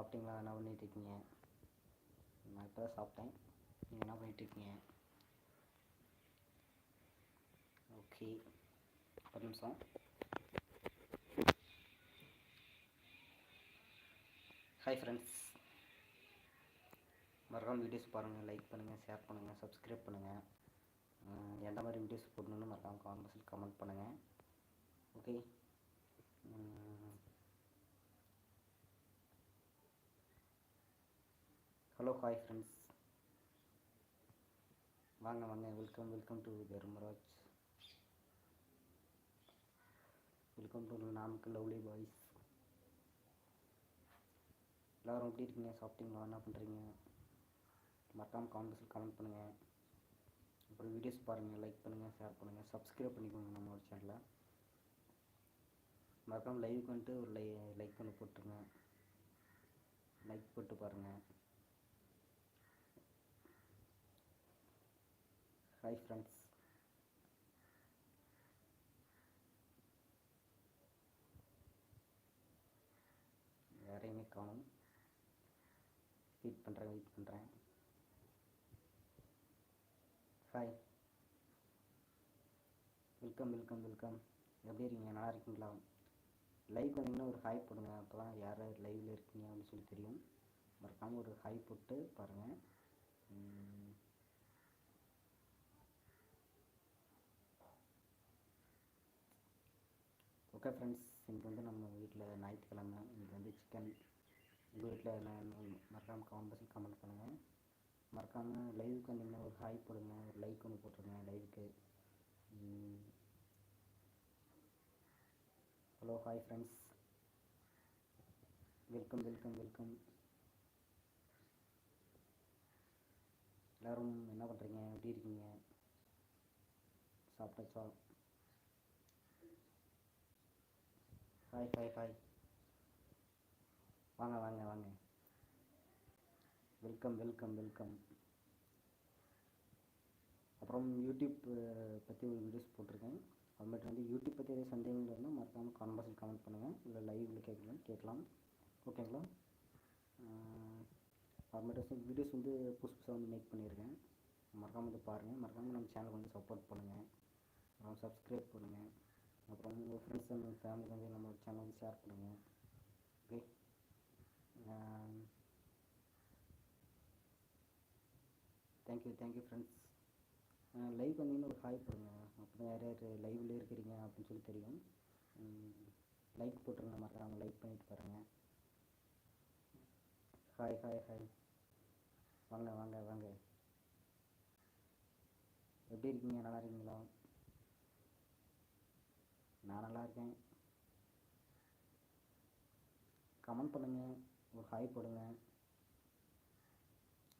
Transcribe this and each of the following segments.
சாப்பிட்டீங்களா? என்ன பண்ணிட்டு இருக்கீங்க நான் இப்போ தான் சாப்பிட்டேன். நீங்கள் என்ன பண்ணிகிட்ருக்கீங்க இருக்கீங்க ஓகே. ஒரு நிமிஷம். ஹாய் ஃப்ரெண்ட்ஸ் மறக்காம வீடியோஸ் பாருங்கள் லைக் பண்ணுங்கள் ஷேர் பண்ணுங்கள் சப்ஸ்கிரைப் பண்ணுங்கள் எந்த மாதிரி வீடியோஸ் போடணுன்னு மறக்காமல் காமெண்ட் கமெண்ட் பண்ணுங்கள் ஓகே ஹலோ ஹாய் ஃப்ரெண்ட்ஸ் வாங்க வாங்க. Welcome welcome to Dharmaraj welcome to Namakkal lovely boys எல்லோரும் எப்படி இருக்கீங்க? சாப்பிட்டீங்களா? என்ன பண்ணுறீங்க மறக்காம காமெண்ட்ஸில் கமெண்ட் பண்ணுங்கள் அப்புறம் வீடியோஸ் பாருங்கள் லைக் பண்ணுங்கள் ஷேர் பண்ணுங்கள் சப்ஸ்கிரைப் பண்ணிக்கோங்க நம்மளோட சேனலை மறக்காம லைவுக்கு வந்துட்டு ஒரு லை லைக் பண்ணி போட்டுருங்க. லைக் போட்டு பாருங்கள் ஹாய் ஃப்ரெண்ட்ஸ் யாரையுமே காணும். வெயிட் பண்ணுறேன் வெயிட் பண்ணுறேன் ஹாய் வெல்கம் வெல்கம் வெல்கம் எப்படி இருக்கீங்க? நல்லா இருக்கீங்களா? லைவ் வந்தீங்கன்னா ஒரு ஹாய் போடுங்க. அப்போ தான் யார் யார் லைவில் இருக்கீங்க அப்படின்னு சொல்லி தெரியும். மறக்காமல் ஒரு ஹாய் போட்டு பாருங்கள் ஓகே ஃப்ரெண்ட்ஸ் இன்றைக்கி வந்து நம்ம வீட்டில் ஞாயிற்றுக்கிழமை. இன்றைக்கி வந்து சிக்கன் உங்கள் வீட்டில் என்ன மறக்காமல் கமெண்ட் பாக்ஸில் கமெண்ட் பண்ணுங்கள் மறக்காமல் லைவுக்கு வந்தீங்கன்னா ஒரு ஹாய் போடுங்க. ஒரு லைக் ஒன்று போட்டுருங்க லைவுக்கு hello hi friends welcome welcome welcome எல்லோரும் என்ன பண்ணுறீங்க எப்படி இருக்கீங்க? சாப்பிட்டாச்சா? ஹாய் ஹாய் ஹாய் வாங்க வாங்க வாங்க. வெல்கம் வெல்கம் வெல்கம் அப்புறம் யூடியூப் பற்றி ஒரு வீடியோஸ் போட்டிருக்கேன். அப்புறமேட்டு வந்து யூடியூப் பற்றி எதாவது சந்தேகங்கள் இருந்தால் மறக்காமல் கான்வர்ஸில் கமெண்ட் பண்ணுங்கள் இல்லை லைவில் கேட்கலாம் கேட்கலாம். ஓகேங்களா அப்புறமேட்டு வந்து வீடியோஸ் வந்து புதுசு புதுசாக வந்து மேக் பண்ணியிருக்கேன். மறக்காமல் வந்து பாருங்கள் மறக்காமல் நம்ம சேனலுக்கு வந்து சப்போர்ட் பண்ணுங்கள் அப்புறம் சப்ஸ்கிரைப் பண்ணுங்கள் அப்புறம் உங்கள் ஃப்ரெண்ட்ஸ் அண்ட் ஃபேமிலிக்கு வந்து நம்ம சேனல் வந்து ஷேர் பண்ணுங்கள் okay thank you thank you friends live வந்தீங்கன்னா ஒரு ஹாய் போடுங்க. அப்போ யார் யார் லைவில் இருக்கிறீங்க அப்படின்னு சொல்லி தெரியும். லைக் போட்டுருங்க மறக்காமல் லைக் பண்ணிட்டு பாருங்கள் ஹாய் ஹாய் ஹாய் வாங்க வாங்க வாங்க. எப்படி இருக்கீங்க? நல்லா இருக்கீங்களா? நான் நல்லா இருக்கேன். கமெண்ட் பண்ணுங்கள் ஒரு ஹாய் போடுங்க.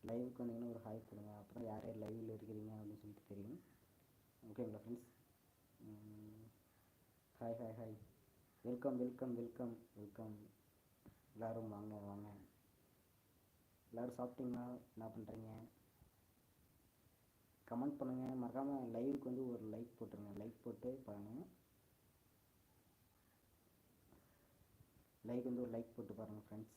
லைவுக்கு வந்தீங்கன்னா ஒரு ஹாய் போடுங்க. அப்புறம் யார் யார் லைவில் இருக்கிறீங்க அப்படின்னு சொல்லிட்டு தெரியும். ஓகேங்களா friends hi hi hi welcome welcome welcome welcome எல்லோரும் வாங்க வாங்க. எல்லோரும் சாப்பிட்டீங்களா? என்ன பண்ணுறீங்க கமெண்ட் பண்ணுங்கள் மறக்காமல் லைவுக்கு வந்து ஒரு லைக் போட்டுருங்க. லைக் போட்டு பாருங்கள் லைக் வந்து ஒரு லைக் போட்டு பாருங்கள் ஃப்ரெண்ட்ஸ்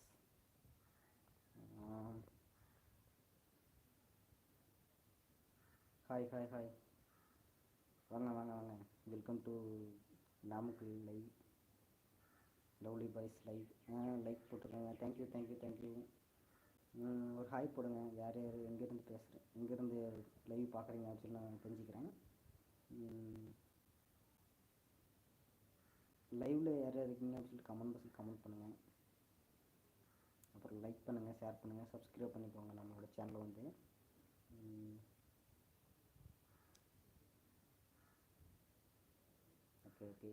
ஹாய் ஹாய் ஹாய் வாங்க வாங்க வாங்க. Welcome to Namakkal live lovely boys live like போட்டுருக்காங்க thank you thank you thank you ஒரு ஹாய் போடுங்க. யார் யார் எங்கேருந்து பேசுகிறேன் எங்கேருந்து லைவ் பார்க்குறீங்க அப்படின்னு நான் தெரிஞ்சுக்கிறேன். லைவில் யார் யார் இருக்கீங்க அப்படின்னு சொல்லிட்டு கமெண்ட் பாக்ஸில் கமெண்ட் பண்ணுங்கள் அப்புறம் லைக் பண்ணுங்கள் ஷேர் பண்ணுங்கள் சப்ஸ்கிரைப் பண்ணிக்கோங்க. நம்மளோட சேனலை வந்து. ஓகே ஓகே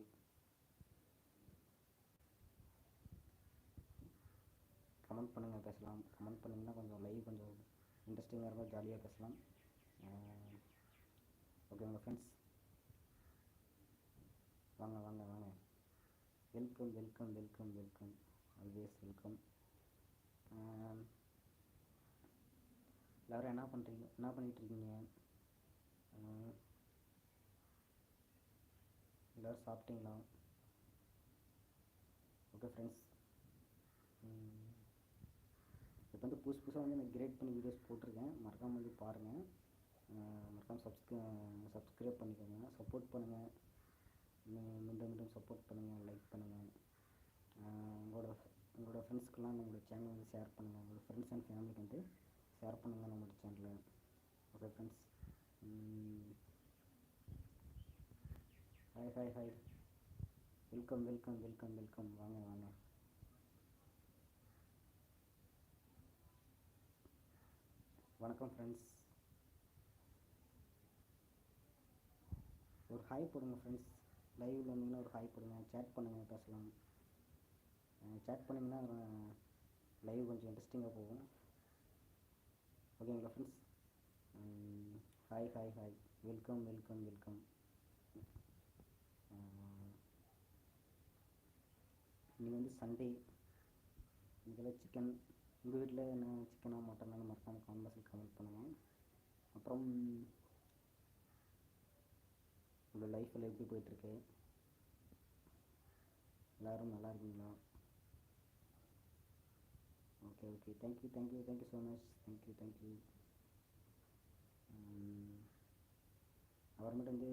கமெண்ட் பண்ணுங்கள் பேசலாம். கமெண்ட் பண்ணிங்கன்னா கொஞ்சம் லைவ் கொஞ்சம் இன்ட்ரெஸ்டிங்காக இருக்கும் ஜாலியாக பேசலாம். ஓகே உங்கள் ஃப்ரெண்ட்ஸ் வாங்க வாங்க வாங்க. Welcome welcome welcome welcome always welcome எல்லோரும் என்ன பண்ணுறீங்க என்ன பண்ணிகிட்ருக்கீங்க um, எல்லோரும் சாப்பிட்டீங்களா? ஓகே ஃப்ரெண்ட்ஸ் இப்போ வந்து புதுசு புதுசாக வந்து நான் கிரேட் பண்ணி வீடியோஸ் போட்டிருக்கேன். மறக்காமல் வந்து பாருங்கள் மறக்காமல் சப்ஸ்கிரை சப்ஸ்கிரைப் பண்ணிக்கோங்க. சப்போர்ட் பண்ணுங்கள் மீண்டும் மீண்டும் சப்போர்ட் பண்ணுங்கள் லைக் பண்ணுங்கள் உங்களோட உங்களோட ஃப்ரெண்ட்ஸ்க்கெல்லாம் நம்மளோட சேனல் வந்து ஷேர் பண்ணுங்கள் உங்களோட ஃப்ரெண்ட்ஸ் அண்ட் ஃபேமிலிக்கு வந்து ஷேர் பண்ணுங்கள் நம்மளோட சேனலை okay friends hi hi hi welcome welcome welcome welcome வாங்க வாங்க. வணக்கம் ஃப்ரெண்ட்ஸ் ஒரு ஹாய் போடுங்க ஃப்ரெண்ட்ஸ் லைவில் வந்தீங்கன்னா ஒரு ஹாய் போடுங்க சேட் பண்ணுங்கள் பேசலாம். சேட் பண்ணிங்கன்னா லைவ் கொஞ்சம் இன்ட்ரெஸ்டிங்காக போகும். ஓகேங்களா friends hi hi hi welcome welcome welcome இன்றைக்கி வந்து சண்டே இன்றைக்கெல்லாம் சிக்கன் உங்கள் வீட்டில் என்ன சிக்கனாக மட்டனானு மறக்காமல் கமெண்ட் கமெண்ட் பண்ணுவேன் அப்புறம் உங்கள் லைஃப்பில் எப்படி போயிட்டுருக்கு? எல்லோரும் நல்லா இருக்கீங்களா? Okay okay thank you thank you thank you so much thank you thank you அப்புறமேட்டு வந்து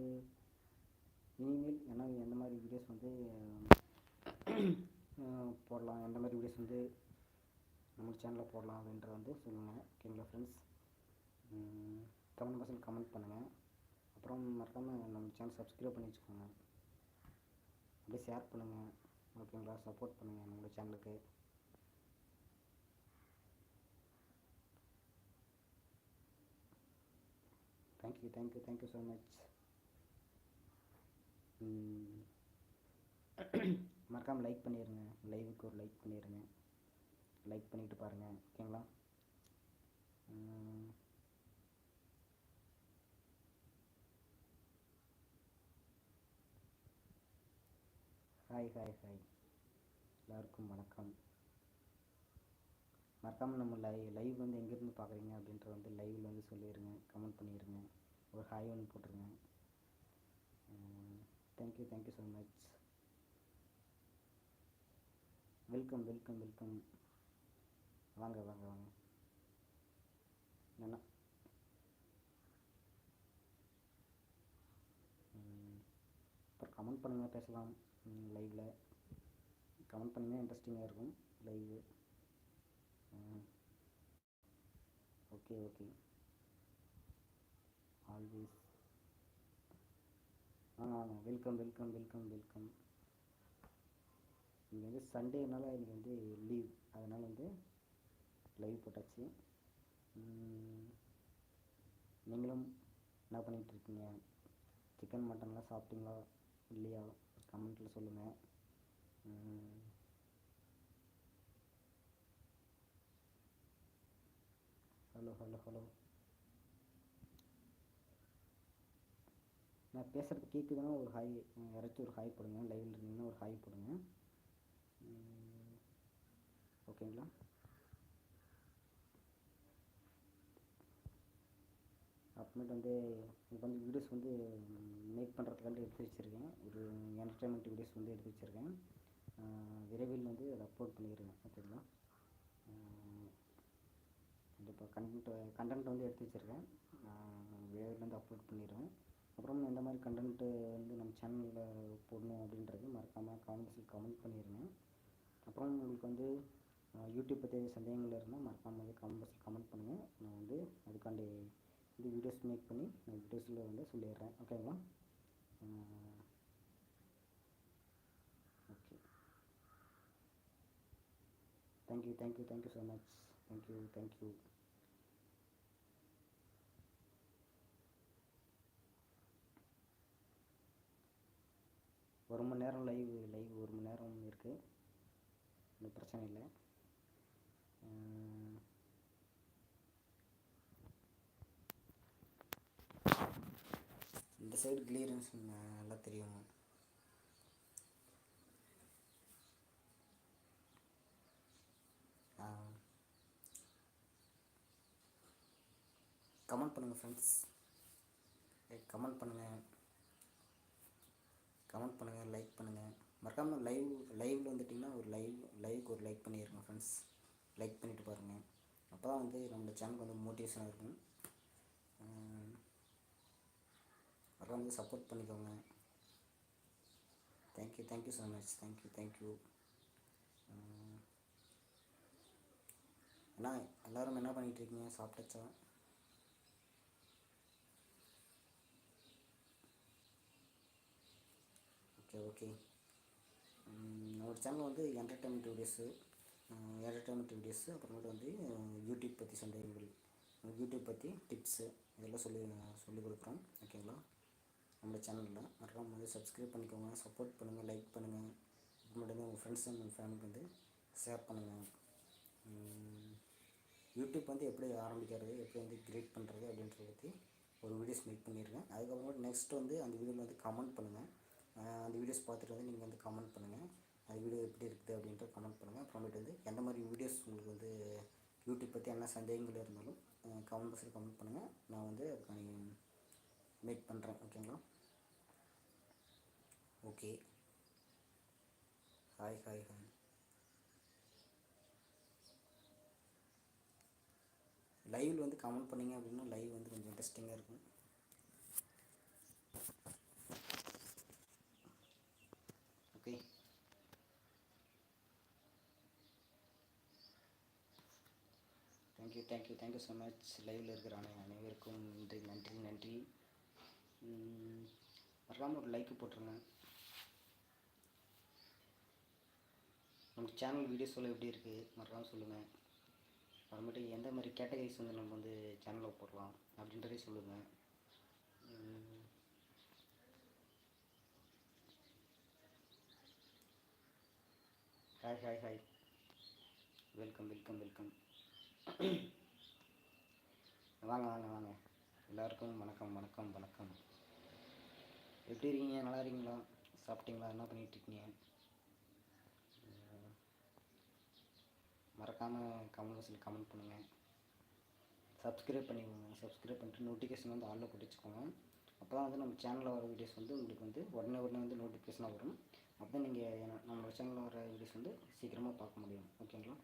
இனிமேல் ஏன்னா எந்த மாதிரி வீடியோஸ் வந்து um, போடலாம் எந்த மாதிரி வீடியோஸ் வந்து நம்ம சேனலில் போடலாம் அப்படின்றத வந்து சொல்லுங்கள் ஓகேங்களா friends comment um, person comment பண்ணுங்கள் அப்புறம் மறக்காமல் நம்ம சேனல் சப்ஸ்கிரைப் பண்ணி வச்சுக்கோங்க. அப்படியே ஷேர் பண்ணுங்கள் ஓகேங்களா சப்போர்ட் பண்ணுங்கள் நம்மளோட சேனலுக்கு thank you thank you thank you so much மறக்காமல் லைக் பண்ணிடுங்க லைவுக்கு ஒரு லைக் பண்ணிடுங்க லைக் பண்ணிவிட்டு பாருங்கள் ஓகேங்களா ஹாய் ஹாய் ஹாய் எல்லாருக்கும் வணக்கம். மறக்காமல் நம்ம லை லைவ் வந்து எங்கேருந்து பார்க்குறீங்க அப்படின்றத வந்து லைவில் வந்து சொல்லிடுங்க கமெண்ட் பண்ணிடுங்க ஒரு ஹாய் ஒன்று போட்டுருங்க. Thank you thank you so much welcome welcome welcome வாங்க வாங்க வாங்க. என்ன அப்புறம் கமெண்ட் பண்ணுங்கள் பேசலாம். லைவில் கமெண்ட் பண்ணிங்கன்னா இன்ட்ரெஸ்டிங்காக இருக்கும். லைவ் ஓகே ஓகே ஆல்வேஸ் வாங்க வாங்க வெல்கம் வெல்கம் வெல்கம் வெல்கம் இங்கே வந்து சண்டேனால இன்றைக்கி வந்து லீவ் அதனால் வந்து லைவ் போட்டாச்சு. நீங்களும் என்ன பண்ணிகிட்ருக்கீங்க சிக்கன் மட்டன்லாம் சாப்பிட்டீங்களா? இல்லையா? கமெண்ட்டில் சொல்லுங்கள் ஹலோ ஹலோ ஹலோ. நான் பேசுகிறது கேட்குதுன்னா ஒரு ஹாய் யாராச்சும் ஒரு ஹாய் போடுங்க. லைவில் இருந்தீங்கன்னா ஒரு ஹாய் போடுங்க. ஓகேங்களா? அப்புறமேட்டு வந்து இப்போ வந்து வீடியோஸ் வந்து மேக் பண்ணுறதுக்காண்டி எடுத்து வச்சுருக்கேன். ஒரு என்டர்டைன்மெண்ட் வீடியோஸ் வந்து எடுத்து வச்சுருக்கேன். விரைவில் வந்து அதை அப்லோட் பண்ணிடுறேன் ஓகேங்களா கண்டிப்பாக கண்டென்ட் கண்டென்ட் வந்து எடுத்து வச்சுருக்கேன். விரைவில் வந்து அப்லோட் பண்ணிடுவேன் அப்புறம் எந்த மாதிரி கண்டென்ட்டு வந்து நம்ம சேனலில் போடணும் அப்படின்றது மறக்காமல் காமெண்ட்ஸில் கமெண்ட் பண்ணிடுங்க அப்புறம் உங்களுக்கு வந்து யூடியூப் பற்றி சந்தேகங்கள் இருந்தால் மறக்காமல் வந்து கமெண்ட் பாக்ஸில் கமெண்ட் பண்ணுங்கள் நான் வந்து அதுக்காண்டி இது வீடியோஸ் மேக் பண்ணி நான் வீடியோஸில் வந்து சொல்லிடுறேன். ஓகேங்களா okay thank you thank you thank you so much thank you thank you ஒரு மணி நேரம் லைவ் லைவ் ஒரு மணி நேரம் இருக்குது ஒன்றும் பிரச்சனை இல்லை. இந்த சைடு கிளியரன்ஸ் நல்லா தெரியும். கமெண்ட் பண்ணுங்கள் ஃப்ரெண்ட்ஸ் கமெண்ட் பண்ணுங்கள் கமெண்ட் பண்ணுங்கள் லைக் பண்ணுங்கள் மறக்காமல் லைவ் லைவில் வந்துட்டிங்கன்னா ஒரு லைவ் லைவுக்கு ஒரு லைக் பண்ணிடுங்க ஃப்ரெண்ட்ஸ் லைக் பண்ணிவிட்டு பாருங்கள் அப்போ தான் வந்து நம்மளோட சேனலுக்கு வந்து மோட்டிவேஷனாக இருக்கும். அப்புறம் வந்து சப்போர்ட் பண்ணிக்கோங்க thank you thank you so much thank you thank you அண்ணா எல்லோரும் என்ன பண்ணிகிட்டு இருக்கீங்க? சாப்பிட்டாச்சா? ஓகே ஓகே நம்மளோட சேனல் வந்து என்டர்டைன்மெண்ட் வீடியோஸு என்டர்டைன்மெண்ட் வீடியோஸு அப்புறமேட்டு வந்து யூடியூப் பற்றி சந்தேகங்கள் யூடியூப் பற்றி டிப்ஸு இதெல்லாம் சொல்லி சொல்லி கொடுக்குறோம். ஓகேங்களா நம்ம சேனலில் மறக்காம வந்து சப்ஸ்கிரைப் பண்ணிக்கோங்க. சப்போர்ட் பண்ணுங்கள் லைக் பண்ணுங்கள் அப்புறமேட்டு வந்து உங்கள் ஃப்ரெண்ட்ஸ் அண்ட் ஃபேமிலிக்கு வந்து ஷேர் பண்ணுங்கள் யூடியூப் வந்து எப்படி ஆரம்பிக்கிறது எப்படி வந்து கிரியேட் பண்ணுறது அப்படின்றத பற்றி ஒரு வீடியோஸ் மேக் பண்ணியிருக்கேன் அதுக்கப்புறமேட்டு நெக்ஸ்ட் வந்து அந்த வீடியோவில் வந்து கமெண்ட் பண்ணுங்கள் அந்த வீடியோஸ் பார்த்துட்டு வந்து நீங்கள் வந்து கமெண்ட் பண்ணுங்கள் அந்த வீடியோ எப்படி இருக்குது அப்படின்ட்டு கமெண்ட் பண்ணுங்கள் அப்புறமேட்டு வந்து எந்த மாதிரி வீடியோஸ் உங்களுக்கு வந்து யூடியூப் பற்றி என்ன சந்தேகங்கள் இருந்தாலும் கமெண்ட் பாக்ஸில் கமெண்ட் பண்ணுங்கள் நான் வந்து அதுக்கான மேக் பண்ணுறேன் ஓகேங்களா ஓகே ஹாய் ஹாய் ஹாய் லைவில் வந்து கமெண்ட் பண்ணீங்க அப்படின்னா லைவ் வந்து கொஞ்சம் இன்ட்ரெஸ்டிங்காக இருக்கும். Okay thank you thank you thank you so much லைவில் இருக்கிற அனை அனைவருக்கும் நன்றி நன்றி நன்றி. மறக்காமல் ஒரு லைக்கு போட்டுருங்க. நம்ம சேனல் வீடியோ சொல்ல எப்படி இருக்குது மறக்காமல் சொல்லுங்கள் அப்புறமேட்டு எந்த மாதிரி கேட்டகரிஸ் வந்து நம்ம வந்து சேனலில் போடலாம் அப்படின்றதே சொல்லுங்கள் hi hi hi welcome welcome welcome வாங்க வாங்க வாங்க. எல்லாருக்கும் வணக்கம் வணக்கம் வணக்கம். எப்படி இருக்கீங்க? நல்லா இருக்கீங்களா? சாப்பிட்டீங்களா? என்ன பண்ணிகிட்ருக்கீங்க மறக்காமல் கமெண்ட் பாக்ஸில் கமெண்ட் பண்ணுங்கள் சப்ஸ்கிரைப் பண்ணிக்கோங்க. சப்ஸ்கிரைப் பண்ணிட்டு நோட்டிஃபிகேஷன் வந்து ஆளில் போட்டு வச்சுக்கோங்க. அப்போ தான் வந்து நம்ம சேனலில் வர வீடியோஸ் வந்து உங்களுக்கு வந்து உடனே உடனே வந்து நோட்டிஃபிகேஷனாக வரும். அப்போ நீங்கள் நம்மளோட சேனலில் வர வீடியோஸ் வந்து சீக்கிரமாக பார்க்க முடியும். ஓகேங்களா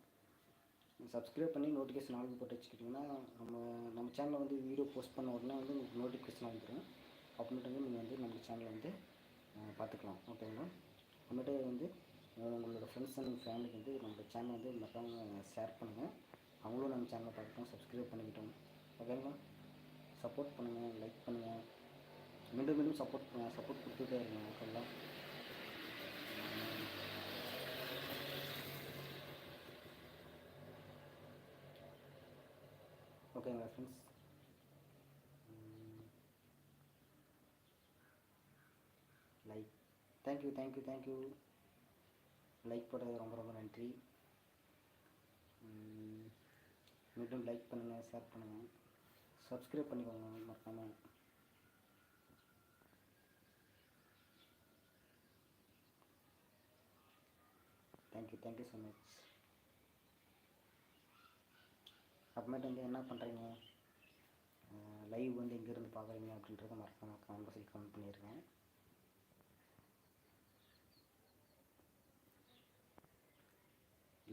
சப்ஸ்கிரைப் பண்ணி நோட்டிஃபிகேஷன் ஆளுக்கு போட்டு வச்சுக்கிட்டிங்கன்னா நம்ம நம்ம சேனலில் வந்து வீடியோ போஸ்ட் பண்ண உடனே வந்து உங்களுக்கு நோட்டிஃபிகேஷன் வந்துடும் அப்புறமேட்டு நீங்கள் வந்து நம்ம சேனலை வந்து பார்த்துக்கலாம். ஓகேங்களா அப்புறமேட்டு வந்து உங்களோட ஃப்ரெண்ட்ஸ் அண்ட் ஃபேமிலிக்கு வந்து நம்ம சேனல் வந்து மற்றவங்க ஷேர் பண்ணுங்கள் அவங்களும் நம்ம சேனலை பார்த்துட்டோம் சப்ஸ்கிரைப் பண்ணிக்கிட்டோம். ஓகேங்களா சப்போர்ட் பண்ணுங்கள் லைக் பண்ணுங்கள் மீண்டும் மீண்டும் சப்போர்ட் பண்ணுங்கள் சப்போர்ட் கொடுத்துட்டே இருங்க ஓகேங்களா ஓகேங்களா friends thank you thank you thank you like போட்டது ரொம்ப ரொம்ப நன்றி. மீண்டும் லைக் பண்ணுங்கள் ஷேர் பண்ணுங்கள் சப்ஸ்கிரைப் பண்ணிக்கோங்க மறக்காமல் தேங்க்யூ தேங்க்யூ ஸோ மச் அப்புறமேட்டு வந்து என்ன பண்ணுறீங்க லைவ் வந்து எங்கேருந்து பார்க்குறீங்க அப்படின்றத மறக்காம கமெண்ட் பாக்ஸில் கமெண்ட் பண்ணிடுங்க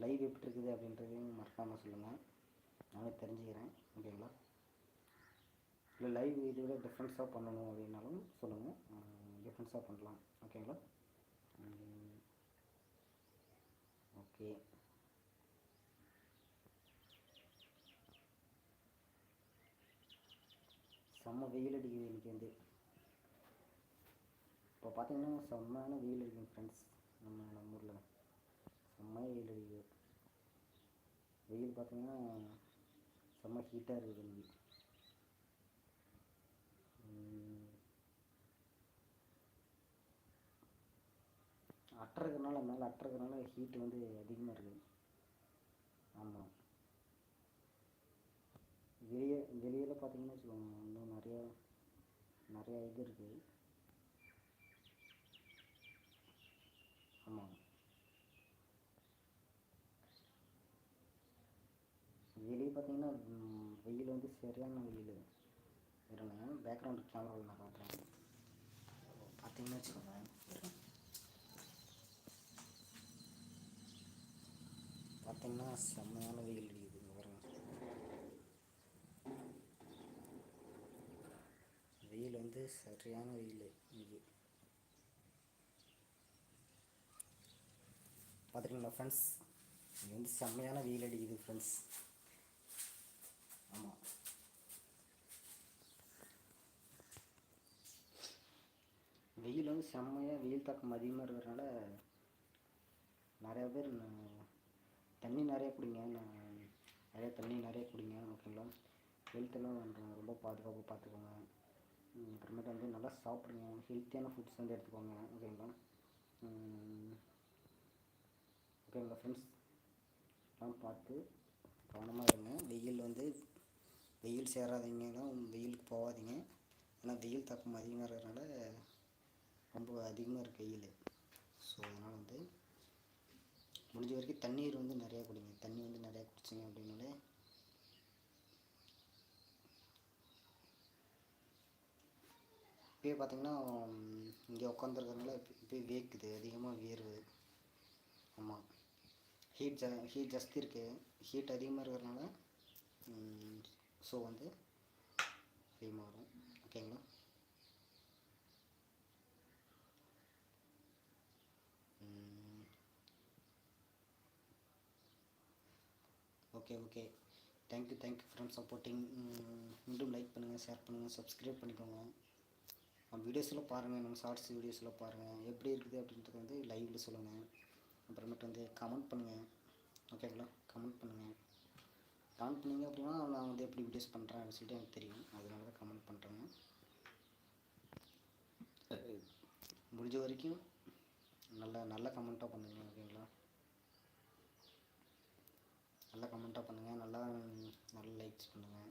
லைவ் எப்படி இருக்குது அப்படின்றதையும் மறக்காமல் சொல்லுங்கள் நானே தெரிஞ்சுக்கிறேன். ஓகேங்களா? இல்லை லைவ் இதை விட டிஃப்ரென்ஸாக பண்ணணும் அப்படின்னாலும் சொல்லுங்கள் டிஃப்ரென்ஸாக பண்ணலாம். ஓகேங்களா? ஓகே. செம்ம வெயில் அடிக்குது இன்றைக்கி வந்து. இப்போ பார்த்தீங்கன்னா செம்மையான வெயில் அடிக்கும் ஃப்ரெண்ட்ஸ் நம்ம நம்ம ஊரில். செம்ம வெயில் அடிக்குது. வெயில் பார்த்தீங்கன்னா செம்ம ஹீட்டாக இருக்குது இன்னைக்கு. அட்டுறதுனால மேலே அட்டுறதுனால ஹீட் வந்து அதிகமாக இருக்குது ஆமாம் வெளியே வெளியில் பார்த்தீங்கன்னா வச்சுக்கோங்க இன்னும் நிறையா நிறையா இது இருக்குது வெளியே பார்த்தீங்கன்னா வெயில் வந்து சரியான வெயில். இருங்க பேக்ரவுண்ட் கேமராவில் நான் பார்க்குறேன். பார்த்தீங்கன்னா வச்சுக்கோங்க பார்த்தீங்கன்னா செம்மையான வெயில் அடிக்குது வருங்க வெயில் வந்து சரியான வெயில் இங்கே. பார்த்துருக்கீங்களா ஃப்ரெண்ட்ஸ் இது வந்து செம்மையான வெயில் அடிக்குது ஃப்ரெண்ட்ஸ் ஆமாம் வெயில் வந்து செம்மையாக வெயில் தாக்கம் அதிகமாக இருக்கிறதுனால நிறையா பேர் தண்ணி நிறைய குடிங்க நான் நிறைய தண்ணி நிறைய குடிங்க ஓகேங்களா ஹெல்த்தெல்லாம் ரொம்ப பாதுகாப்பாக பார்த்துக்கோங்க அப்புறமேட்டு வந்து நல்லா சாப்பிடுங்க ஹெல்த்தியான ஃபுட்ஸ் வந்து எடுத்துக்கோங்க ஓகேங்களா ஓகேங்களா ஃப்ரெண்ட்ஸ் எல்லாம் பார்த்து கவனமாக இருங்க. வெயில் வந்து வெயில் சேராதீங்கன்னா வெயிலுக்கு போகாதீங்க. ஏன்னா வெயில் தாக்கம் அதிகமாக இருக்கிறதுனால ரொம்ப அதிகமாக இருக்குது வெயில். ஸோ அதனால் வந்து முடிஞ்ச வரைக்கும் தண்ணீர் வந்து நிறையா குடிங்க. தண்ணி வந்து நிறையா குடிச்சிங்க அப்படின்னாலே இப்போயே பார்த்தீங்கன்னா இங்கே உட்காந்துருக்கறனால இப்போயே வேக்குது. அதிகமாக வேர்வு. ஆமாம் ஹீட் ஜா ஹீட் ஜாஸ்தி இருக்குது ஹீட் அதிகமாக இருக்கிறதுனால ஸோ வந்து அதிகமாக வரும் ஓகேங்களா okay okay thank you thank you friend supporting மீண்டும் லைக் பண்ணுங்கள் ஷேர் பண்ணுங்கள் சப்ஸ்கிரைப் பண்ணிக்கோங்க. வீடியோஸில் பாருங்கள் நம்ம ஷார்ட்ஸ் வீடியோஸில் பாருங்கள் எப்படி இருக்குது அப்படின்றது வந்து லைவில் சொல்லுங்கள் அப்புறமேட்டு வந்து கமெண்ட் பண்ணுங்கள் ஓகேங்களா கமெண்ட் பண்ணுங்கள் கமெண்ட் பண்ணீங்க அப்படின்னா நான் வந்து எப்படி வீடியோஸ் பண்ணுறேன் அப்படின்னு சொல்லிட்டு எனக்கு தெரியும். அதனால தான் கமெண்ட் பண்ணுறேங்க முடிஞ்ச வரைக்கும் நல்ல நல்ல கமெண்ட்டாக பண்ணுங்கள் ஓகேங்களா? நல்ல கமெண்ட்டாக பண்ணுங்கள் நல்லா நல்ல லைக்ஸ் பண்ணுங்கள்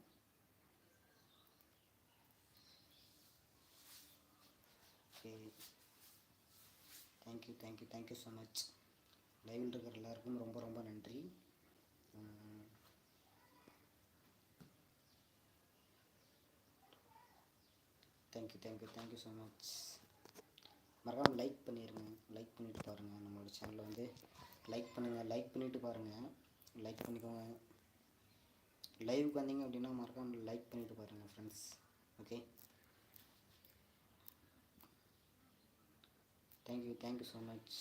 okay. Thank you thank you thank you so much லைவில் இருக்கிற எல்லாருக்கும் ரொம்ப ரொம்ப நன்றி. Thank you thank you thank you so much மறக்காமல் லைக் பண்ணிடுங்க லைக் பண்ணிவிட்டு பாருங்கள் நம்மளோட சேனலில் வந்து லைக் பண்ணுங்கள் லைக் பண்ணிவிட்டு பாருங்கள் லைக் பண்ணிக்கோங்க. லைவுக்கு வந்தீங்க அப்படின்னா மறக்காமல் லைக் பண்ணிவிட்டு பாருங்கள் friends okay thank you thank you so much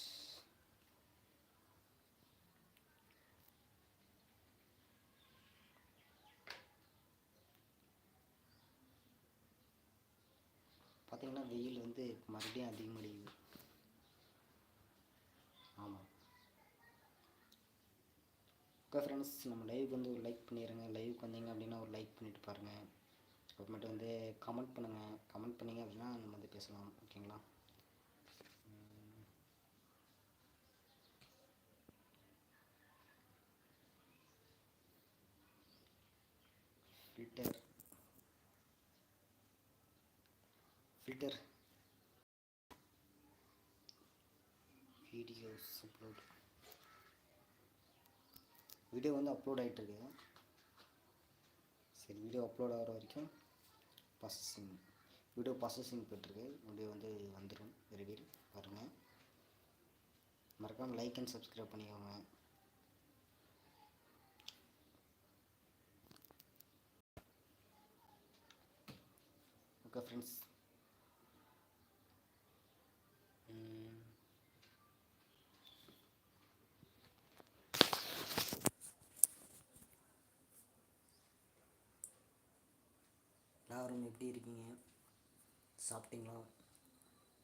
பார்த்தீங்கன்னா வெயில் வந்து மறுபடியும் அதிகமடையுது. ஆமாம் ஓகே ஃப்ரெண்ட்ஸ் நம்ம லைவுக்கு வந்து ஒரு லைக் பண்ணிடுங்க லைவுக்கு வந்தீங்க அப்படின்னா ஒரு லைக் பண்ணிட்டு பாருங்கள் அப்புறமேட்டு வந்து கமெண்ட் பண்ணுங்கள் கமெண்ட் பண்ணிங்க அப்படின்னா நம்ம வந்து பேசலாம். ஓகேங்களா வீடியோஸ் அப்லோட் வீடியோ வந்து அப்லோட் ஆகிட்டு சரி வீடியோ அப்லோட் ஆகிற வரைக்கும் ப்ராசஸிங் வீடியோ ப்ராசஸிங் போயிட்டுருக்கு. வீடியோ வந்து வந்துடும் விரைவில் பாருங்கள் மறக்காமல் லைக் அண்ட் சப்ஸ்கிரைப் பண்ணிக்கோங்க. ஓகே ஃப்ரெண்ட்ஸ் எல்லோரும் எப்படி இருக்கீங்க? சாப்பிட்டீங்களா?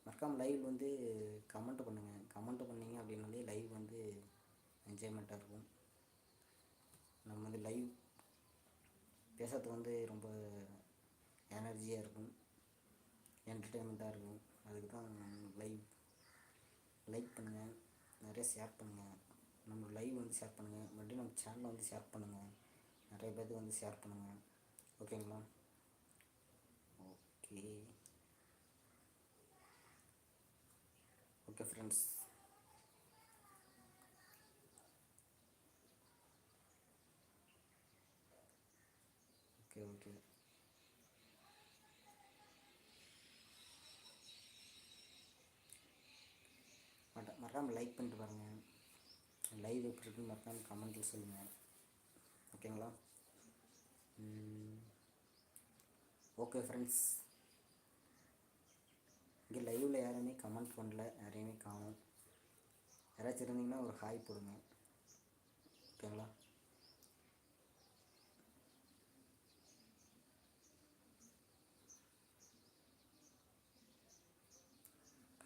மறக்காமல் லைவ் வந்து கமெண்ட் பண்ணுங்கள் கமெண்ட் பண்ணிங்க அப்படின்னாலே லைவ் வந்து என்ஜாய்மெண்ட்டாக இருக்கும். நம்ம வந்து லைவ் பேசுறது வந்து ரொம்ப எனர்ஜியாக இருக்கும். என்டர்டெயின்மெண்ட்டாக இருக்கும். அதுக்கு தான் லைவ் லைக் பண்ணுங்கள் நிறைய ஷேர் பண்ணுங்கள் நம்ம லைவ் வந்து ஷேர் பண்ணுங்கள் மறுபடியும் நம்ம சேனலை வந்து ஷேர் பண்ணுங்கள் நிறைய பேர்த்துக்கு வந்து ஷேர் பண்ணுங்கள் ஓகேங்களா okay. Okay friends okay okay. மற மறக்காமல் லைக் பண்ணிட்டு பாருங்கள் லைவ் எப்படி இருக்குன்னு மறக்காமல் கமெண்ட்டில் சொல்லுங்கள் ஓகேங்களா? ஓகே ஃப்ரெண்ட்ஸ் இங்கே லைவில் யாருமே கமெண்ட் பண்ணல யாரையுமே காணும். யாராச்சும் இருந்தீங்கன்னா ஒரு ஹாய் போடுங்க. ஓகேங்களா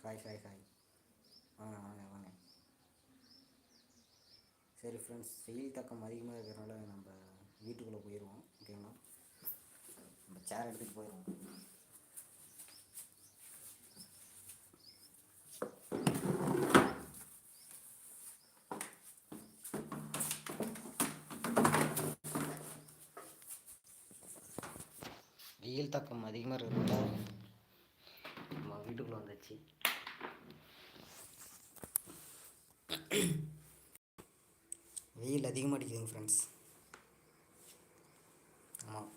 ஹாய் ஹாய் ஹாய் வாங்க வாங்க வாங்க. சரி ஃப்ரெண்ட்ஸ் வெயில் தாக்கம் அதிகமாக இருக்கிறனால நம்ம வீட்டுக்குள்ளே போயிடுவோம் ஓகேங்களா நம்ம சேர் எடுத்துகிட்டு போயிடுவோம் வெயில் தாக்கம் அதிகமாக இருக்கிறதால நம்ம வீட்டுக்குள்ளே வந்தாச்சு. வெயில் அதிகமாக அடிக்குதுங்க ஃப்ரெண்ட்ஸ் ஆமாம்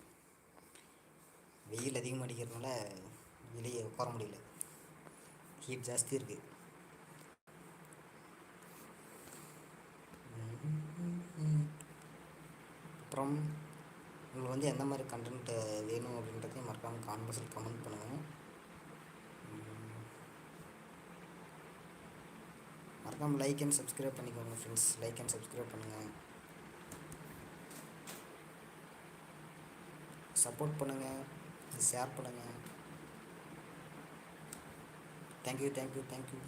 வெயில் அதிகமாக அடிக்கிறதுனால வெளியே உட்கார முடியல. ஹீட் ஜாஸ்தி இருக்குது அப்புறம் உங்களுக்கு வந்து எந்த மாதிரி கண்டென்ட் வேணும் அப்படின்றதையும் மறக்காமல் கான்வர்ஸில் கமெண்ட் பண்ணுங்கள் மறக்காமல் லைக் அண்ட் சப்ஸ்கிரைப் பண்ணிக்கோங்க ஃப்ரெண்ட்ஸ் லைக் அண்ட் சப்ஸ்கிரைப் பண்ணுங்கள் சப்போர்ட் பண்ணுங்கள் ஷேர் பண்ணுங்கள் thank you thank you thank you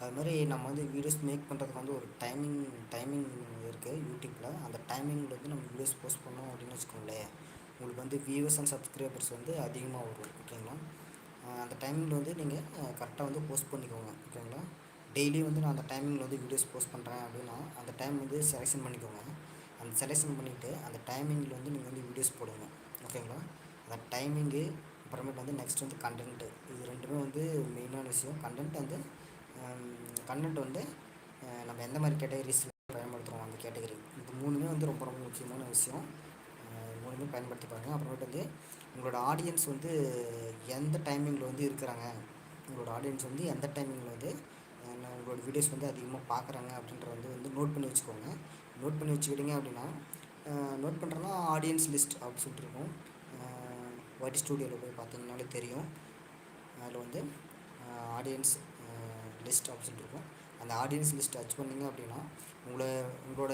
அது மாதிரி நம்ம வந்து வீடியோஸ் மேக் பண்ணுறதுக்கு வந்து ஒரு டைமிங் டைமிங் இருக்குது யூடியூப்பில் அந்த டைமிங்கில் வந்து நம்ம வீடியோஸ் போஸ்ட் பண்ணோம் அப்படின்னு வச்சுக்கோங்களேன். உங்களுக்கு வந்து வியூவர்ஸ் அண்ட் சப்ஸ்கிரைபர்ஸ் வந்து அதிகமாக வரும் ஓகேங்களா அந்த டைமிங்கில் வந்து நீங்கள் கரெக்டாக வந்து போஸ்ட் பண்ணிக்கோங்க ஓகேங்களா டெய்லி வந்து நான் அந்த டைமிங்கில் வந்து வீடியோஸ் போஸ்ட் பண்ணுறேன் அப்படின்னா அந்த டைம் வந்து செலெக்ஷன் பண்ணிக்கோங்க. அந்த செலெக்ஷன் பண்ணிவிட்டு அந்த டைமிங்கில் வந்து நீங்கள் வந்து வீடியோஸ் போடுங்க ஓகேங்களா அந்த டைமிங்கு அப்புறமேட்டு வந்து நெக்ஸ்ட் வந்து கண்டென்ட்டு இது ரெண்டுமே வந்து மெயினான விஷயம். கண்டென்ட் வந்து கண்டென்ட் வந்து நம்ம எந்த மாதிரி கேட்டகரிஸ் பயன்படுத்துகிறோம் அந்த கேட்டகரி. இது மூணுமே வந்து ரொம்ப ரொம்ப முக்கியமான விஷயம். மூணுமே பயன்படுத்தி பாருங்கள் அப்புறமேட்டு வந்து உங்களோட ஆடியன்ஸ் வந்து எந்த டைமிங்கில் வந்து இருக்கிறாங்க? உங்களோட ஆடியன்ஸ் வந்து எந்த டைமிங்கில் வந்து உங்களோட வீடியோஸ் வந்து அதிகமாக பார்க்குறாங்க அப்படின்றத வந்து வந்து நோட் பண்ணி வச்சுக்கோங்க. நோட் பண்ணி வச்சுக்கிட்டீங்க அப்படின்னா நோட் பண்ணுறோன்னா ஆடியன்ஸ் லிஸ்ட் அப்படின்னு சொல்லிட்டு இருக்கும். ஒயிட் ஸ்டூடியோவில் போய் பார்த்தீங்கனாலே தெரியும். அதில் வந்து ஆடியன்ஸ் லிஸ்ட் ஆப்ஷன் இருக்கும். அந்த ஆடியன்ஸ் லிஸ்ட் டச் பண்ணிங்க அப்படின்னா உங்களை உங்களோட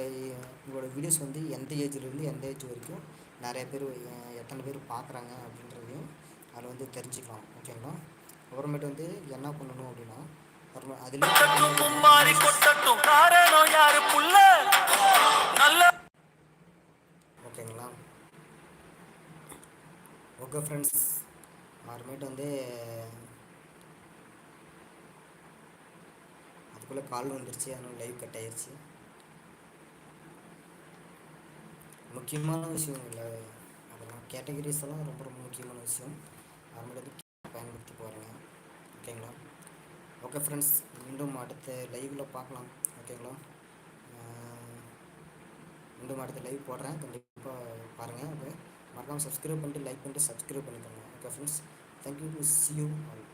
உங்களோட வீடியோஸ் வந்து எந்த ஏஜ்லேருந்து எந்த ஏஜ் வரைக்கும் நிறைய பேர் எத்தனை பேர் பார்க்குறாங்க அப்படின்றதையும் அதில் வந்து தெரிஞ்சுக்கலாம். ஓகேங்களா அப்புறமேட்டு வந்து என்ன பண்ணணும் அப்படின்னா அப்புறமா அதில் ஓகேங்களா ஓகே ஃப்ரெண்ட்ஸ் அப்புறமேட்டு வந்து அதுக்குள்ளே கால் வந்துருச்சு. அதனால் லைவ் கட் ஆயிடுச்சு முக்கியமான விஷயம் இல்லை. அதெல்லாம் கேட்டகரிஸ் எல்லாம் ரொம்ப ரொம்ப முக்கியமான விஷயம். அப்புறமேட்டு பயன்படுத்தி பாருங்க. ஓகேங்களா ஓகே ஃப்ரெண்ட்ஸ் மீண்டும் அடுத்த லைவில் பார்க்கலாம். ஓகேங்களா மீண்டும் அடுத்த லைவ் போடுறேன். கண்டிப்பாக பாருங்கள் ஓகே மறக்காமல் சப்ஸ்கிரைப் பண்ணிட்டு லைக் பண்ணிட்டு சப்ஸ்கிரைப் பண்ணிக்கோங்க. Okay friends thank you to see you all